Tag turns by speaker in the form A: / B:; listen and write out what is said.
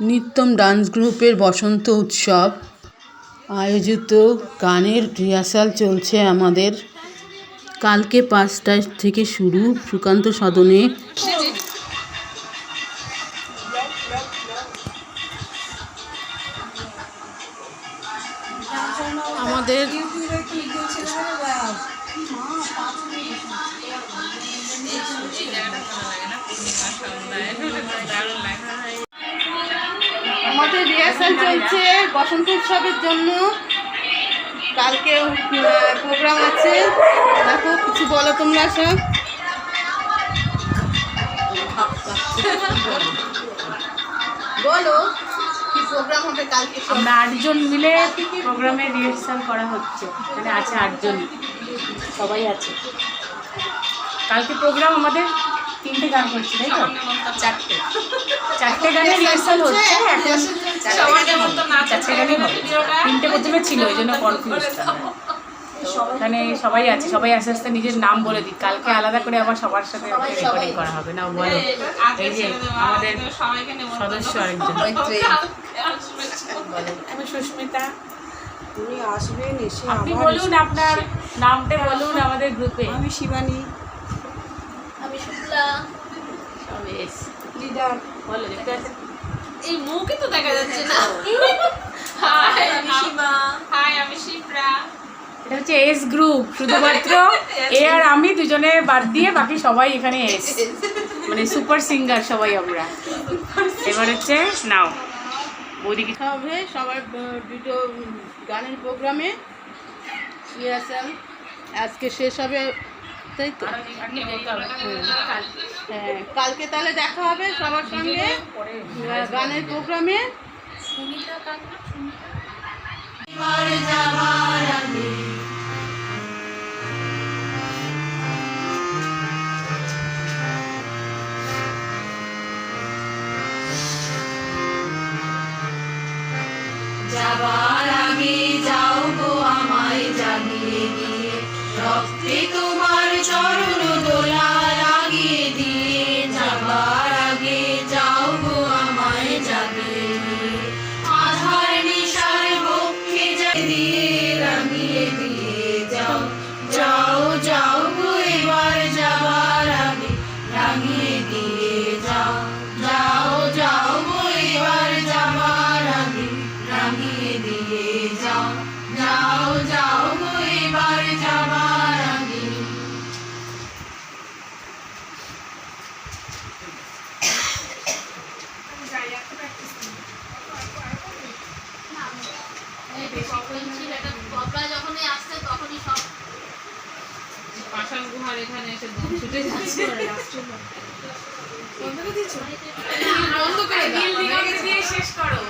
A: নিত্যম dance গ্রুপের বসন্ত উৎসব। আয়োজিত গানের রিহার্সাল চলছে আমাদের। কালকে পাঁচটা থেকে শুরু সুকান্ত সদনে। আমাদের আমাদের রিহার্সাল চলছে বসন্ত উৎসবের জন্য। কালকে প্রোগ্রাম আছে। দেখো, কিছু বলো তোমরা সব। বলো, কি প্রোগ্রাম কালকে?
B: আমরা আটজন মিলে প্রোগ্রামে রিহার্সাল করা হচ্ছে। মানে আছে আটজন। সবাই আছে। কালকে প্রোগ্রাম আমাদের তিনটে গান করছে তাই তো? চারটে। চারটে গানের রিহার্সাল হচ্ছে এখন চারটে গানই হবে। তিনটে প্রথমে ছিল ওই জন্য কনফিউজ এখানে সবাই আছে সবাই আস্তে আস্তে নিজের নাম বলে দিই কালকে আলাদা করে আবার সবার সাথে রেকর্ডিং করা হবে না বলো? এই যে আমাদের সদস্য আরেকজন। আমি সুস্মিতা।
C: তুমি আসবেন এসে
B: আপনি বলুন আপনার নামটা বলুন আমাদের গ্রুপে
C: আমি শিবানী।
B: বলো দেখতে
D: এই মুখই তো দেখা যাচ্ছে না। হাই আমি সীমা হাই আমি শিপ্রা।
B: এটা হচ্ছে এস গ্রুপ শুধুমাত্র এ আর আমি দুজনে বাদ দিয়ে বাকি সবাই এখানে এস। মানে সুপার সিঙ্গার সবাই আমরা। এবার হচ্ছে নাও। বৌদিকে
A: দেখা হবে সবার দুটো গানের প্রোগ্রামে। আজকে শেষ হবে তাই তো? হ্যাঁ কালকে তাহলে দেখা হবে সবার সঙ্গে গানের প্রোগ্রামে।
E: যাবার আগে যাও Lady.
D: কপড়া যখনই আসছে তখনই সব
F: পাষাণ গুহার এখানে এসে ছুটে যাচ্ছে।
D: বন্ধ করে দাও।
F: দিয়ে শেষ করো।